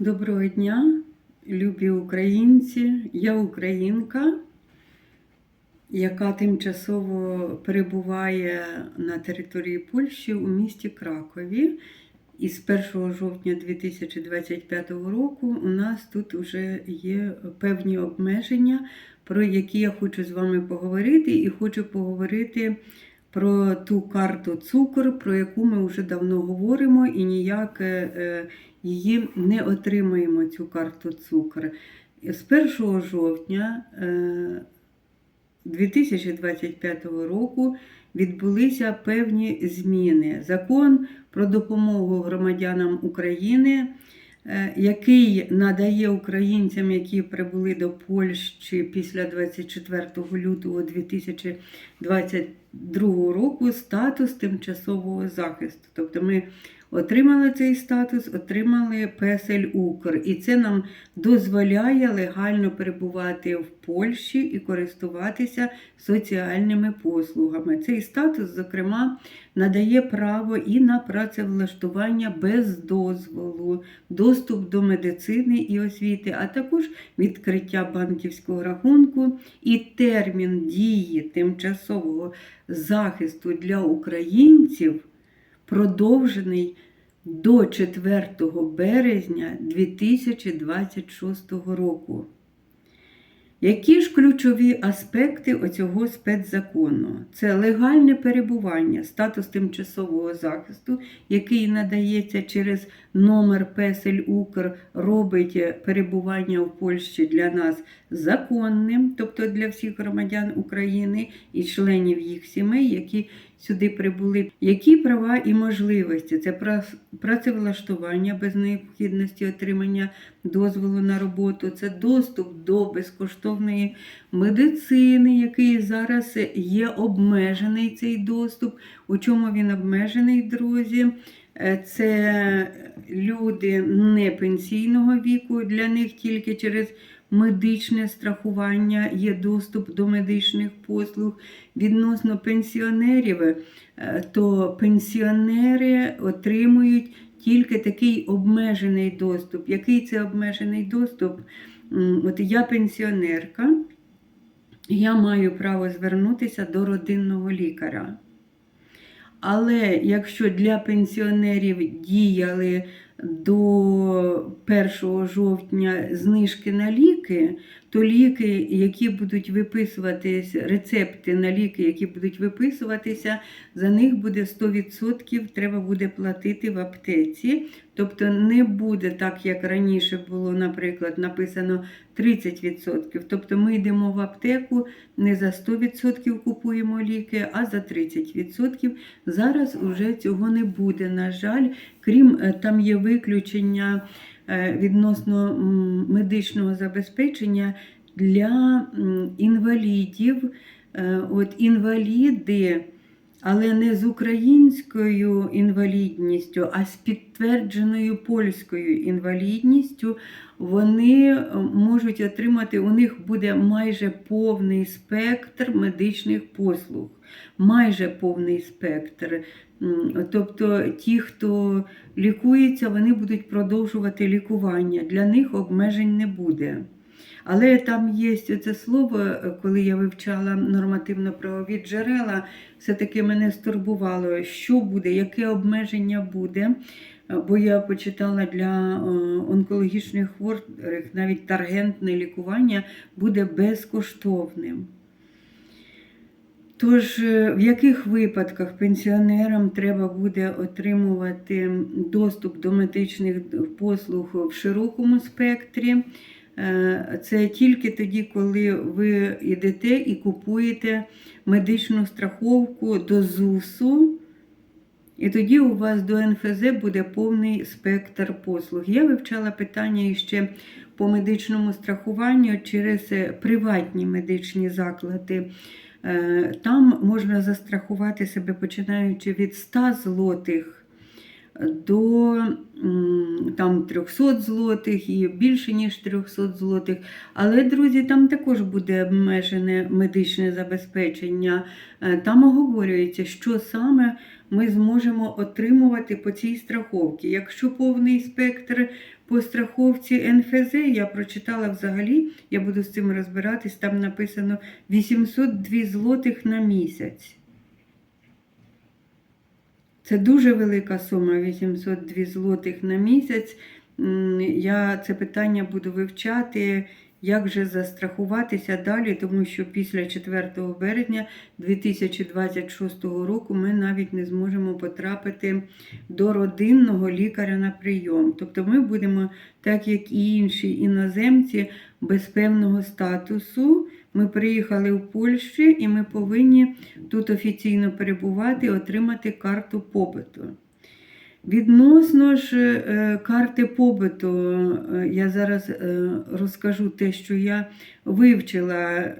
Доброго дня, любі українці. Я українка, яка тимчасово перебуває на території Польщі у місті Кракові. І з 1 жовтня 2025 року у нас тут вже є певні обмеження, про які я хочу з вами поговорити, і хочу поговорити про ту карту цукор, про яку ми вже давно говоримо, і ніяк е, її не отримаємо, цю карту цукор. З 1 жовтня е, 2025 року відбулися певні зміни. Закон про допомогу громадянам України, е, який надає українцям, які прибули до Польщі після 24 лютого 2022 року, статус тимчасового захисту. Тобто ми отримали цей статус, отримали Песель Укр. І це нам дозволяє легально перебувати в Польщі і користуватися соціальними послугами. Цей статус, зокрема, надає право і на працевлаштування без дозволу, доступ до медицини і освіти, а також відкриття банківського рахунку і термін дії тимчасового захисту для українців продовжений до 4 березня 2026 року. Які ж ключові аспекти оцього спецзакону? Це легальне перебування, статус тимчасового захисту, який надається через номер Песель Укр, робить перебування в Польщі для нас законним, тобто для всіх громадян України і членів їх сімей, які сюди прибули. Які права і можливості? Це працевлаштування без необхідності отримання дозволу на роботу, це доступ до безкоштовної медицини, який зараз є обмежений цей доступ. У чому він обмежений, друзі? Е, Це люди не пенсійного віку, для них тільки через медичне страхування є доступ до медичних послуг. Відносно пенсіонерів, е, то пенсіонери отримують тільки такий обмежений доступ. Який це обмежений доступ? От я пенсіонерка, я маю право звернутися до родинного лікаря. Але якщо для пенсіонерів діяли до 1 жовтня знижки на ліки, то ліки, які будуть виписуватись, рецепти на ліки, які будуть виписуватися, за них буде 100% треба буде платити в аптеці. Тобто не буде так, як раніше було, наприклад, написано 30%. Тобто ми йдемо в аптеку не за 100% купуємо ліки, а за 30%. Зараз вже цього не буде, на жаль, крім е, там є виключення відносно медичного забезпечення для інвалідів. Е, От інваліди, але не з українською інвалідністю, а з підтвердженою польською інвалідністю, вони е, можуть отримати, у них буде майже повний спектр медичних послуг. Майже повний спектр. Тобто ті, хто лікується, вони будуть продовжувати лікування. Для них обмежень не буде. Але там є це слово, коли я вивчала нормативно-правові джерела, все-таки мене стурбувало, що буде, яке обмеження буде. Бо я почитала для е, онкологічних хворих навіть таргентне лікування буде безкоштовним. Тож, е, в яких випадках пенсіонерам треба буде отримувати доступ до медичних послуг в широкому спектрі? Е, Це тільки тоді, коли ви йдете і купуєте медичну страховку до ЗУСу, і тоді у вас до НФЗ буде повний спектр послуг. Я вивчала питання іще по медичному страхуванню через е, приватні медичні заклади. Е, Там можна застрахувати себе починаючи від 100 злотих до там 300 злотих і більше ніж 300 злотих. Але, друзі, там також буде обмежене медичне забезпечення. Е, Там оговорюється, що саме ми зможемо отримувати по цій страховці. Якщо повний спектр по страховці НФЗ, я прочитала взагалі, я буду з цим розбиратись, там написано 802 злотих на місяць. Це дуже велика сума 802 злотих на місяць. Я це питання буду вивчати, як же застрахуватися далі, тому що після 4 березня 2026 року ми навіть не зможемо потрапити до родинного лікаря на прийом. Тобто ми будемо, так як і інші іноземці, без певного статусу. Ми приїхали в Польщу і ми повинні тут офіційно перебувати, отримати карту побиту. Відносно ж е, карти побиту, е, я зараз е, розкажу те, що я вивчила,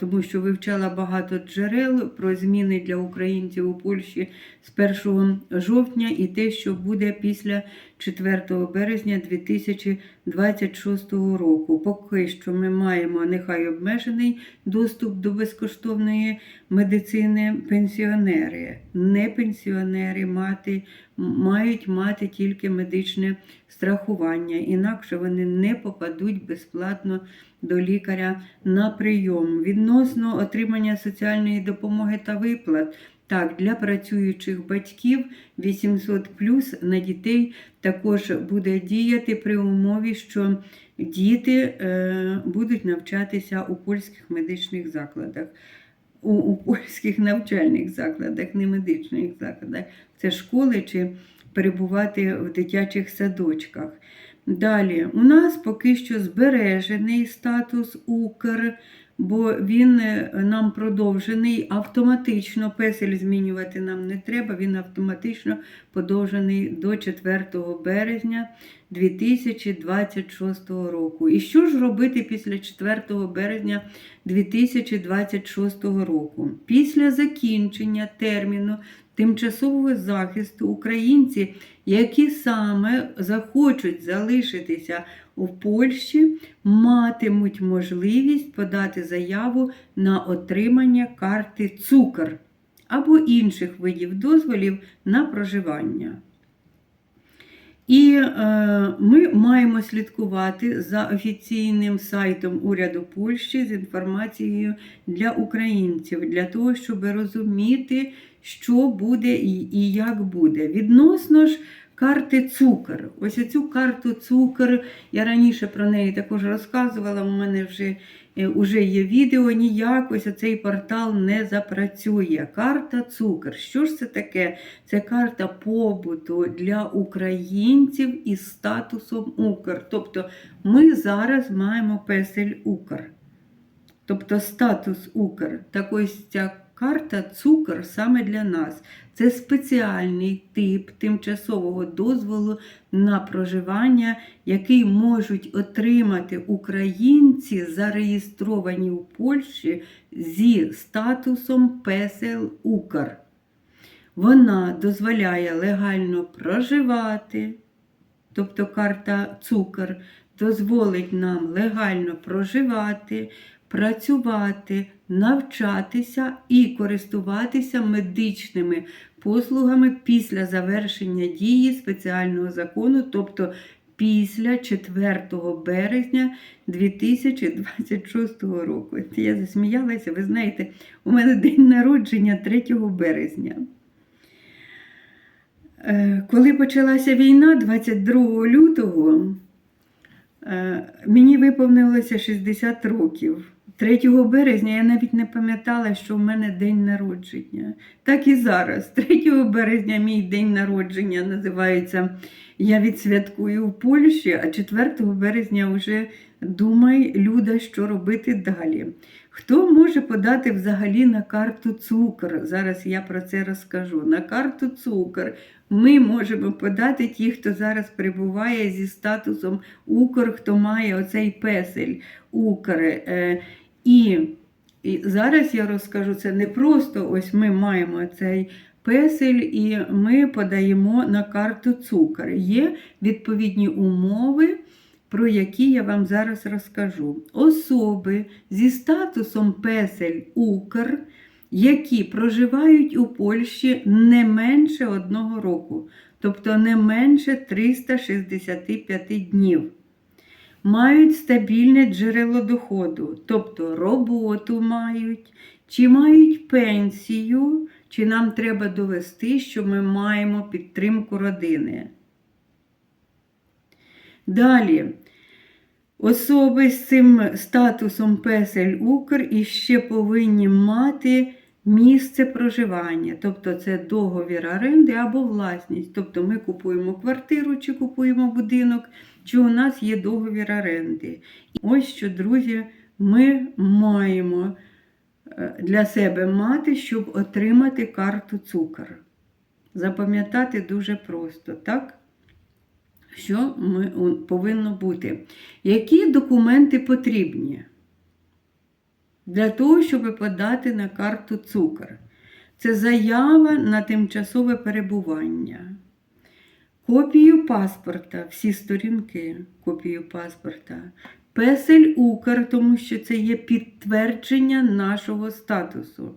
тому що вивчала багато джерел про зміни для українців у Польщі з 1 жовтня і те, що буде після 4 березня 2026 року. Поки що ми маємо нехай обмежений доступ до безкоштовної медицини пенсіонери. Не пенсіонери мати, мають мати тільки медичне страхування, інакше вони не попадуть безплатно до лікаря на прийом. Відносно отримання соціальної допомоги та виплат. Так, для працюючих батьків 800 плюс на дітей також буде діяти при умові, що діти е, будуть навчатися у польських медичних закладах, у, у польських навчальних закладах, не медичних закладах. Це школи чи перебувати в дитячих садочках. Далі, у нас поки що збережений статус Укр, бо він е, нам продовжений автоматично. Песель змінювати нам не треба, він автоматично подовжений до 4 березня 2026 року. І що ж робити після 4 березня 2026 року? Після закінчення терміну тимчасового захисту українці, які саме захочуть залишитися у Польщі, матимуть можливість подати заяву на отримання карти цукр або інших видів дозволів на проживання. І е, ми маємо слідкувати за офіційним сайтом уряду Польщі з інформацією для українців, для того, щоб розуміти, що буде і, і як буде. Відносно ж карти цукор. Ось цю карту цукор, я раніше про неї також розказувала, у мене вже Уже є відео, ніяк ось цей портал не запрацює. Карта цукор. Що ж це таке? Це карта побуту для українців із статусом Укр. Тобто ми зараз маємо песель Укр. Тобто статус Укр. Так ось ця карта цукор саме для нас. Це спеціальний тип тимчасового дозволу на проживання, який можуть отримати українці, зареєстровані у Польщі зі статусом песел Укр. Вона дозволяє легально проживати, тобто карта цукор дозволить нам легально проживати, працювати, навчатися і користуватися медичними послугами після завершення дії спеціального закону, тобто після 4 березня 2026 року. Я засміялася, ви знаєте, у мене день народження 3 березня. Е, Коли почалася війна 22 лютого, е, мені виповнилося 60 років. 3 березня я навіть не пам'ятала, що в мене день народження. Так і зараз. 3 березня мій день народження називається Я відсвяткую в Польщі, а 4 березня вже думай, Люда, що робити далі. Хто може подати взагалі на карту цукор? Зараз я про це розкажу. На карту цукор ми можемо подати ті, хто зараз перебуває зі статусом Укр, хто має оцей песель Укр. І, і зараз я розкажу це не просто ось ми маємо цей песель і ми подаємо на карту цукор. Є відповідні умови про які я вам зараз розкажу. Особи зі статусом песель Укр, які проживають у Польщі не менше одного року, тобто не менше 365 днів. Мають стабільне джерело доходу, тобто роботу мають, чи мають пенсію, чи нам треба довести, що ми маємо підтримку родини. Далі. Особи з цим статусом Песель Укр іще повинні мати місце проживання, тобто це договір оренди або власність. Тобто ми купуємо квартиру чи купуємо будинок, чи у нас є договір оренди. І ось що, друзі, ми маємо е, для себе мати, щоб отримати карту цукор. Запам'ятати дуже просто, так? Що ми, повинно бути? Які документи потрібні для того, щоб подати на карту цукор? Це заява на тимчасове перебування, копію паспорта, всі сторінки, копію паспорта, песель Укр, тому що це є підтвердження нашого статусу.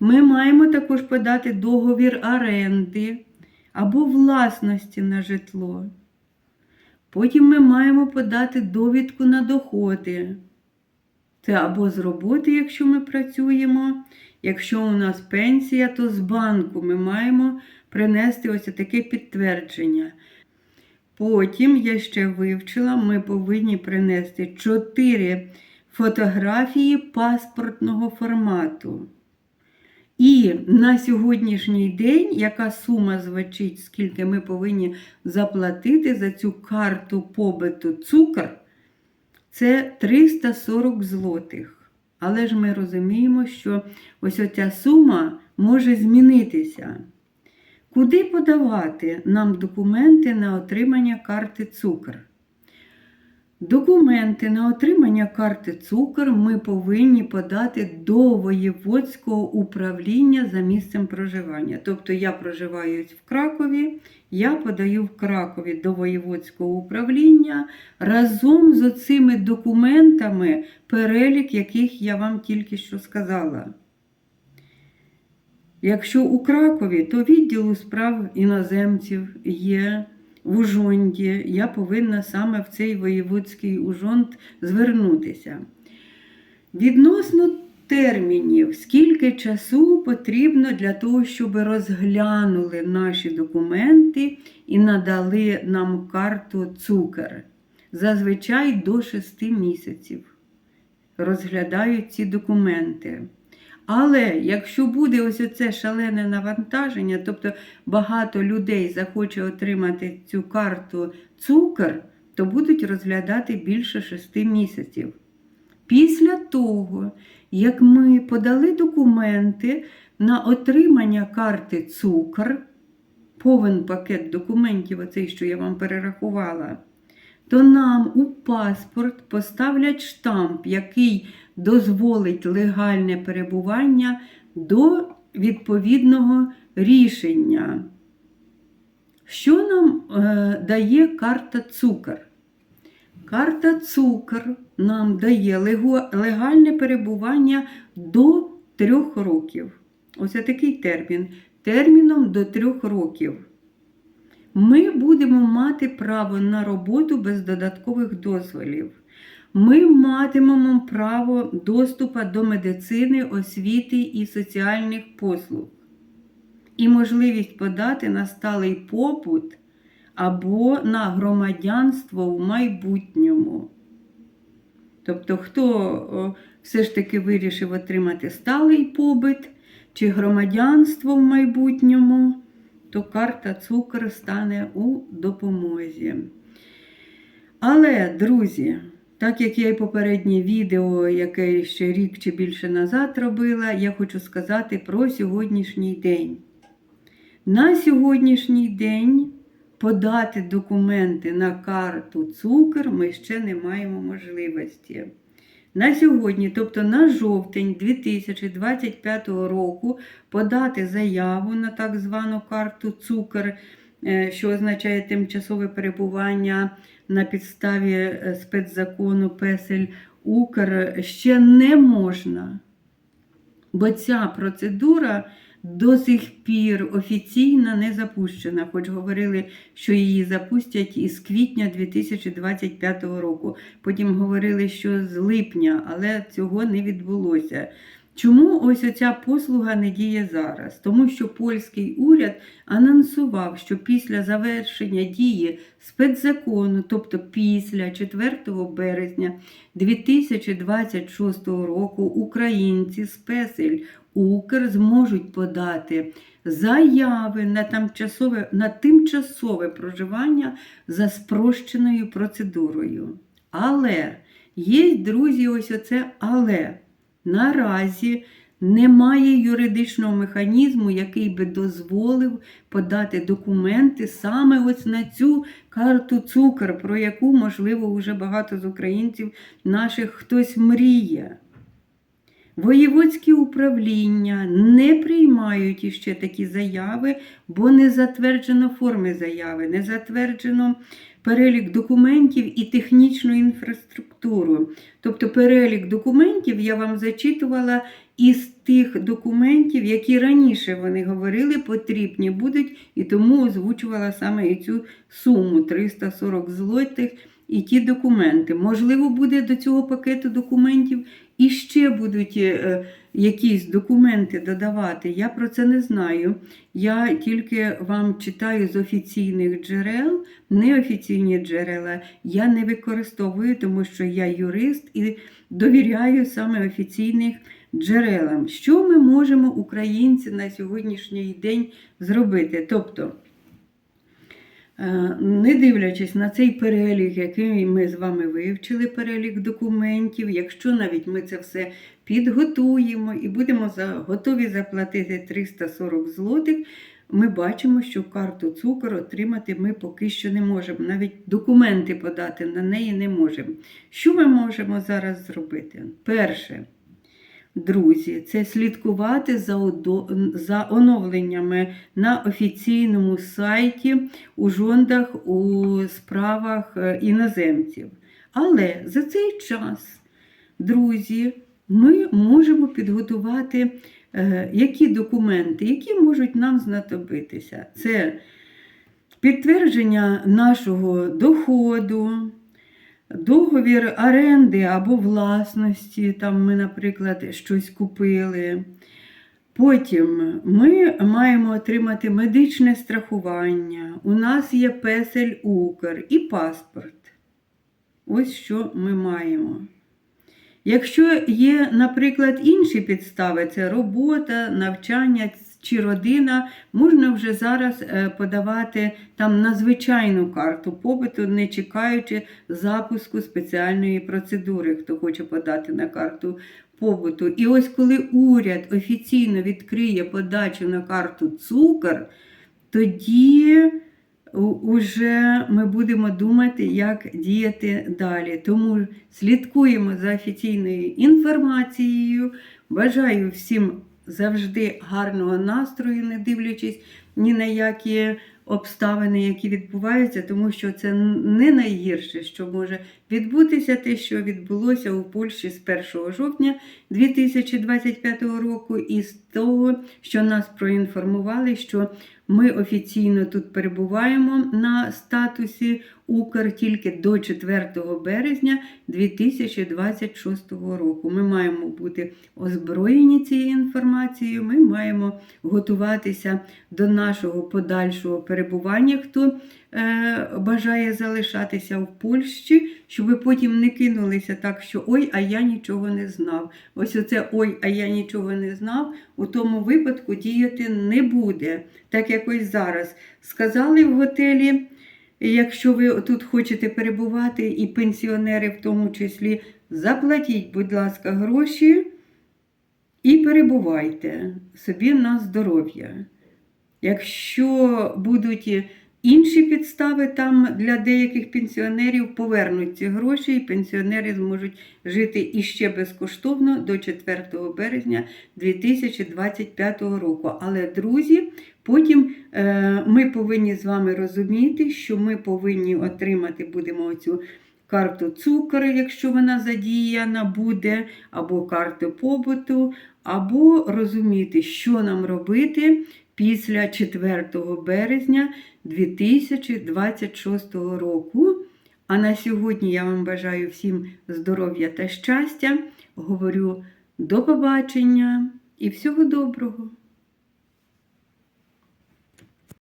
Ми маємо також подати договір оренди або власності на житло. Потім ми маємо подати довідку на доходи. Це або з роботи, якщо ми працюємо. Якщо у нас пенсія, то з банку ми маємо принести ось таке підтвердження. Потім я ще вивчила, ми повинні принести 4 фотографії паспортного формату. І на сьогоднішній день, яка сума звучить, скільки ми повинні заплатити за цю карту побиту цукор, це 340 злотих. Але ж ми розуміємо, що ось оця сума може змінитися. Куди подавати нам документи на отримання карти цукор? Документи на отримання карти цукор ми повинні подати до воєводського управління за місцем проживання. Тобто я проживаю в Кракові, я подаю в Кракові до воєводського управління разом з оцими документами, перелік яких я вам тільки що сказала. Якщо у Кракові, то відділу справ іноземців є в Ужонді, я повинна саме в цей воєводський ужонд звернутися. Відносно термінів, скільки часу потрібно для того, щоб розглянули наші документи і надали нам карту цукор. Зазвичай до 6 місяців розглядають ці документи. Але якщо буде ось оце шалене навантаження, тобто багато людей захоче отримати цю карту цукор, то будуть розглядати більше 6 місяців. Після того, як ми подали документи на отримання карти цукор, повен пакет документів, оцей, що я вам перерахувала, то нам у паспорт поставлять штамп, який дозволить легальне перебування до відповідного рішення. Що нам е, дає карта цукор? Карта цукор нам дає легальне перебування до трьох років. Ось такий термін. Терміном до трьох років. Ми будемо мати право на роботу без додаткових дозволів ми матимемо право доступу до медицини, освіти і соціальних послуг, і можливість подати на сталий попут або на громадянство в майбутньому. Тобто, хто все ж таки вирішив отримати сталий побит чи громадянство в майбутньому, то карта цукор стане у допомозі. Але, друзі, так як я і попереднє відео, яке ще рік чи більше назад робила, я хочу сказати про сьогоднішній день. На сьогоднішній день подати документи на карту цукор ми ще не маємо можливості. На сьогодні, тобто на жовтень 2025 року, подати заяву на так звану карту цукор, е, що означає тимчасове перебування на підставі е, спецзакону Песель Укр ще не можна. Бо ця процедура до сих пір офіційно не запущена, хоч говорили, що її запустять із квітня 2025 року. Потім говорили, що з липня, але цього не відбулося. Чому ось оця послуга не діє зараз? Тому що польський уряд анонсував, що після завершення дії спецзакону, тобто після 4 березня 2026 року, українці з песель Укр зможуть подати заяви на тимчасове, на тимчасове проживання за спрощеною процедурою. Але є, друзі, ось оце але. Наразі немає юридичного механізму, який би дозволив подати документи саме ось на цю карту цукор, про яку, можливо, вже багато з українців наших хтось мріє. Воєводські управління не приймають іще такі заяви, бо не затверджено форми заяви, не затверджено перелік документів і технічну інфраструктуру. Тобто перелік документів я вам зачитувала із тих документів, які раніше вони говорили, потрібні будуть, і тому озвучувала саме і цю суму 340 злотих і ті документи. Можливо, буде до цього пакету документів і ще будуть е, якісь документи додавати. Я про це не знаю. Я тільки вам читаю з офіційних джерел, неофіційні джерела я не використовую, тому що я юрист і довіряю саме офіційних джерелам. Що ми можемо, українці, на сьогоднішній день зробити? Тобто. Е, Не дивлячись на цей перелік, який ми з вами вивчили, перелік документів, якщо навіть ми це все підготуємо і будемо готові заплатити 340 злотих, ми бачимо, що карту цукор отримати ми поки що не можемо. Навіть документи подати на неї не можемо. Що ми можемо зараз зробити? Перше. Друзі, це слідкувати за, оновленнями на офіційному сайті у жондах у справах е, іноземців. Але за цей час, друзі, ми можемо підготувати е, які документи, які можуть нам знадобитися. Це підтвердження нашого доходу, договір оренди або власності, там ми, наприклад, щось купили. Потім ми маємо отримати медичне страхування. У нас є песель Укр і паспорт. Ось що ми маємо. Якщо є, наприклад, інші підстави, це робота, навчання чи родина, можна вже зараз е, подавати там на звичайну карту побиту, не чекаючи запуску спеціальної процедури, хто хоче подати на карту побуту. І ось коли уряд офіційно відкриє подачу на карту цукор, тоді уже ми будемо думати, як діяти далі. Тому слідкуємо за офіційною інформацією. Бажаю всім завжди гарного настрою, не дивлячись ні на які обставини, які відбуваються, тому що це не найгірше, що може відбутися, те, що відбулося у Польщі з 1 жовтня 2025 року, і з того, що нас проінформували, що ми офіційно тут перебуваємо на статусі Укр тільки до 4 березня 2026 року. Ми маємо бути озброєні цією інформацією, ми маємо готуватися до нашого подальшого перебування, хто бажає залишатися в Польщі, щоб ви потім не кинулися так, що ой, а я нічого не знав. Ось оце ой, а я нічого не знав, у тому випадку діяти не буде. Так як ось зараз сказали в готелі. Якщо ви тут хочете перебувати, і пенсіонери в тому числі, заплатіть, будь ласка, гроші і перебувайте собі на здоров'я. Якщо будуть інші підстави там для деяких пенсіонерів, повернуть ці гроші, і пенсіонери зможуть жити іще безкоштовно до 4 березня 2025 року. Але, друзі, потім е, ми повинні з вами розуміти, що ми повинні отримати будемо оцю карту цукру, якщо вона задіяна буде, або карту побуту, або розуміти, що нам робити після 4 березня 2026 року. А на сьогодні я вам бажаю всім здоров'я та щастя. Говорю до побачення і всього доброго!